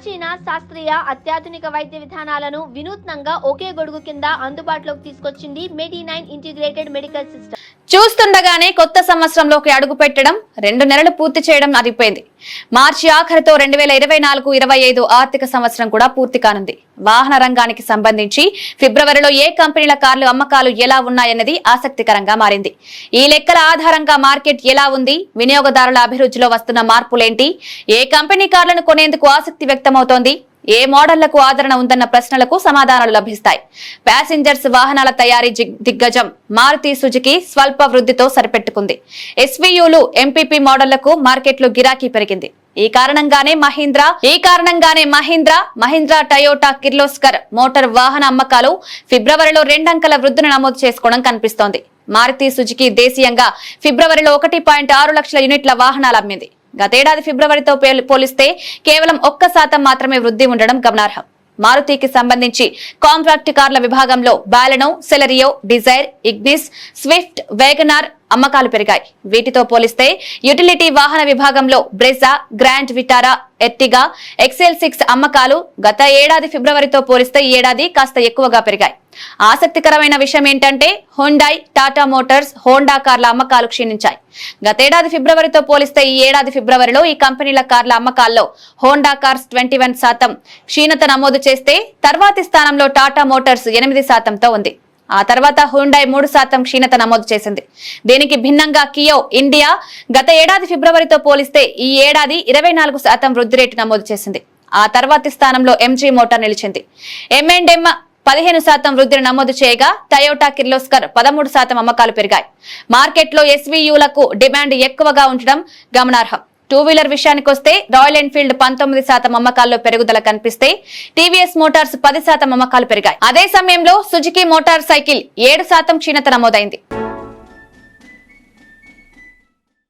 ప్రాచీన శాస్త్రీయ అత్యాధునిక వైద్య విధానాలను వినూత్నంగా ఒకే గొడుగు కింద అందుబాటులోకి తీసుకొచ్చింది Medi Nine integrated medical system చూస్తుండగానే కొత్త సంవత్సరంలోకి అడుగు పెట్టడం రెండు నెలలు పూర్తి చేయడం అదిపోయింది మార్చి ఆఖరితో రెండు వేల ఇరవై నాలుగు ఇరవై ఐదు ఆర్థిక సంవత్సరం కూడా పూర్తి కానుంది. వాహన రంగానికి సంబంధించి ఫిబ్రవరిలో ఏ కంపెనీల కార్లు అమ్మకాలు ఎలా ఉన్నాయన్నది ఆసక్తికరంగా మారింది. ఈ లెక్కల ఆధారంగా మార్కెట్ ఎలా ఉంది వినియోగదారుల అభిరుచిలో వస్తున్న మార్పులేంటి ఏ కంపెనీ కార్లను కొనేందుకు ఆసక్తి వ్యక్తమవుతోంది ఏ మోడళ్ళకు ఆదరణ ఉందన్న ప్రశ్నలకు సమాధానాలు లభిస్తాయి. ప్యాసింజర్స్ వాహనాల తయారీ దిగ్గజం మారుతి సుజుకి స్వల్ప వృద్ధితో సరిపెట్టుకుంది. ఎస్వీయులు ఎంపీపీ మోడళ్ళకు మార్కెట్లో గిరాకీ పెరిగింది. ఈ కారణంగానే మహీంద్రా ఈ కారణంగానే మహీంద్రా మహీంద్రా టయోటా కిర్లోస్కర్ మోటార్ వాహన అమ్మకాలు ఫిబ్రవరిలో రెండంకెల వృద్ధిని నమోదు చేసుకోవడం కనిపిస్తోంది. మారుతి సుజుకి దేశీయంగా ఫిబ్రవరిలో ఒకటి పాయింట్ ఆరు లక్షల యూనిట్ల వాహనాలు అమ్మింది. గతేడాది ఫిబ్రవరితో పోలిస్తే కేవలం ఒక్క శాతం మాత్రమే వృద్ధి ఉండడం గమనార్హం. మారుతికి సంబంధించి కాంట్రాక్ట్ కార్ల విభాగంలో Baleno Celerio Dzire Ignis Swift WagonR అమ్మకాలు పెరిగాయి. వీటితో పోలిస్తే యుటిలిటీ వాహన విభాగంలో Brezza Grand Vitara Ertiga XL six అమ్మకాలు గత ఏడాది ఫిబ్రవరితో పోలిస్తే ఈ ఏడాది కాస్త ఎక్కువగా పెరిగాయి. ఆసక్తికరమైన విషయం ఏంటంటే హోండాయ్ టాటా మోటార్స్ హోండా కార్ల అమ్మకాలు క్షీణించాయి. గతేడాది ఫిబ్రవరితో పోలిస్తే ఈ ఏడాది ఫిబ్రవరిలో ఈ కంపెనీల కార్ల అమ్మకాల్లో హోండా కార్స్ ట్వంటీ శాతం క్షీణత నమోదు చేస్తే తర్వాతి స్థానంలో టాటా మోటార్స్ ఎనిమిది శాతంతో ఉంది. ఆ తర్వాత హుండై మూడు శాతం క్షీణత నమోదు చేసింది. దీనికి భిన్నంగా కియో ఇండియా గత ఏడాది ఫిబ్రవరితో పోలిస్తే ఈ ఏడాది ఇరవై నాలుగు శాతం వృద్ధి రేటు నమోదు చేసింది. ఆ తర్వాతి స్థానంలో ఎంజీ మోటార్ నిలిచింది. ఎంఎండ్ఎం పదిహేను శాతం వృద్ధిని నమోదు చేయగా టయోటా కిర్లోస్కర్ పదమూడు శాతం అమ్మకాలు పెరిగాయి. మార్కెట్లో ఎస్వీయులకు డిమాండ్ ఎక్కువగా ఉండడం గమనార్హం. టూ వీలర్ విషయానికి వస్తే రాయల్ ఎన్ఫీల్డ్ పంతొమ్మిది శాతం అమ్మకాల్లో పెరుగుదల కనిపిస్తే టీవీఎస్ మోటార్స్ పది శాతం అమ్మకాలు పెరిగాయి. అదే సమయంలో సుజుకి మోటార్ సైకిల్ ఏడు శాతం క్షీణత నమోదైంది.